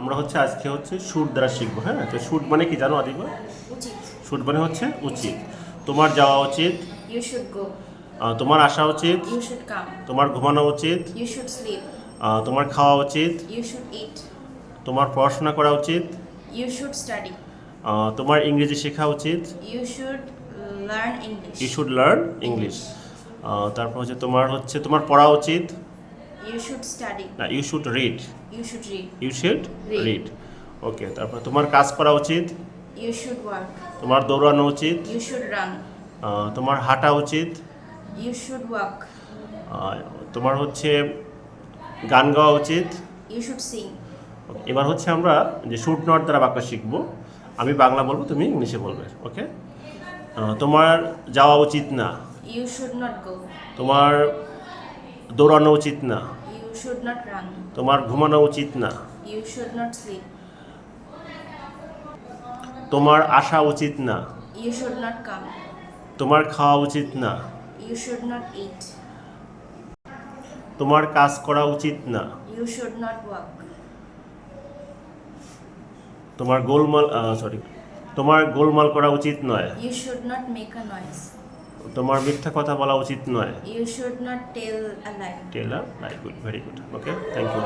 আমরা হচ্ছে আজকে হচ্ছে শুট দ্বারা শিখব হ্যাঁ? তো শুট মানে কি জানো আদিবা? শুট মানে হচ্ছে উচিত। তোমার যাওয়া উচিত। ইউ শুড গো তোমার আসা উচিত। ইউ শুড কাম তোমার ঘুমানো উচিত। ইউ শুড স্লিপ তোমার খাওয়া উচিত। ইউ শুড ইট তোমার পড়াশোনা করা উচিত। ইউ শুড স্টাডি তোমার ইংরেজি শেখা উচিত। You should learn English you should learn English তারপর হচ্ছে তোমার হচ্ছে তোমার পড়া উচিত। ইউ শুড স্টাডি না you should read you should read you should Read. Read okay তারপর তোমার কাজ করা উচিত? ইউ শুড ওয়ার্ক তোমার দৌড়ানো উচিত? ইউ শুড রান তোমার হাঁটা উচিত? ইউ শুড ওয়াক তোমার হচ্ছে গান গাওয়া উচিত? ইউ শুড সিং এবার হচ্ছে আমরা যে শুট নট দ্বারা বাক্য শিখব আমি বাংলা বলব তুমি ইংলিশে বলবে ওকে তোমার যাওয়া উচিত না। ইউ শুড নট গো তোমার দৌড়ানো উচিত না। শুড নট রান তোমার ঘুমানো উচিত না। ইউ শুড নট স্লিপ তোমার আসা উচিত না। ইউ শুড নট কাম তোমার খাওয়া উচিত না। ইউ শুড নট ইট তোমার কাজ করা উচিত না। ইউ শুড নট ওয়াক তোমার গোলমাল সরি তোমার গোলমাল করা উচিত নয়। You should not make a noise তোমার মিথ্যা কথা বলা উচিত নয়। You should not tell a lie tell a lie good very good okay thank you